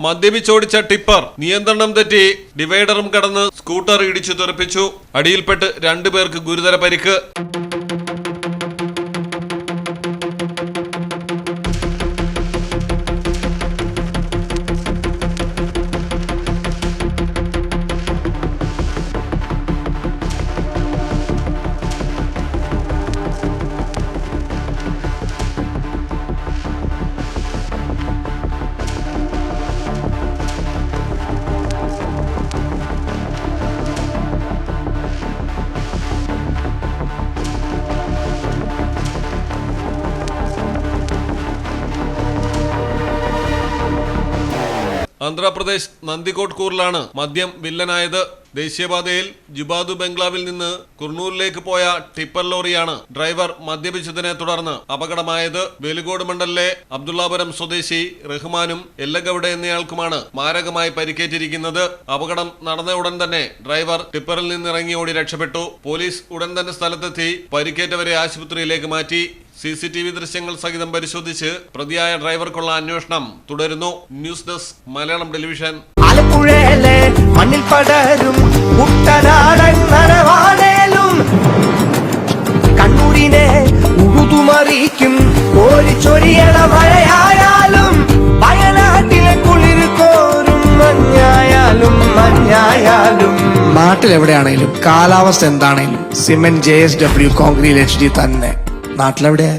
മദ്യപിച്ചോടിച്ച tipper നിയന്ത്രണം തെറ്റി ഡിവൈഡറും കടന്ന് സ്കൂട്ടർ ഇടിച്ചു തെറിപ്പിച്ചു. അടിയിൽപ്പെട്ട് രണ്ടുപേർക്ക് ഗുരുതര പരിക്ക്. ആന്ധ്രാപ്രദേശ് നന്ദികോട്ട്കൂറിലാണ് മദ്യം വില്ലനായത്. ദേശീയപാതയിൽ ജുബാദു ബംഗ്ലാവിൽ നിന്ന് കുർണൂരിലേക്ക് പോയ ടിപ്പർ ലോറിയാണ് ഡ്രൈവർ മദ്യപിച്ചതിനെ തുടർന്ന് അപകടമായത്. വെലുകോട് മണ്ഡലിലെ അബ്ദുള്ളാപുരം സ്വദേശി റഹ്മാനും എല്ലഗൌഡ എന്നയാൾക്കുമാണ് മാരകമായി പരിക്കേറ്റിരിക്കുന്നത്. അപകടം നടന്ന ഉടൻ തന്നെ ഡ്രൈവർ ടിപ്പറിൽ നിന്നിറങ്ങി ഓടി രക്ഷപ്പെട്ടു. പോലീസ് ഉടൻ തന്നെ സ്ഥലത്തെത്തി പരിക്കേറ്റവരെ ആശുപത്രിയിലേക്ക് മാറ്റി. സി സി ടി വി ദൃശ്യങ്ങൾ സഹിതം പരിശോധിച്ച് പ്രതിയായ ഡ്രൈവർക്കുള്ള അന്വേഷണം തുടരുന്നു. News desk Malayalam television. ആലപ്പുഴയിലെ മണ്ണിൽ പടരും കുട്ടനാടൻ നനവാടേലും കണ്ണൂരിനെ ഉഴുതുമറിയിക്കും കോരിച്ചൊരിയണ മഴയായാലും വയനാട്ടിലെ കുളിർ കോരും മഞ്ഞായാലും മഞ്ഞായാലും. നാട്ടിലെവിടെയാണേലും കാലാവസ്ഥ എന്താണെങ്കിലും cement J S W concrete H D തന്നെ. നാട്ടിലെവിടെയാ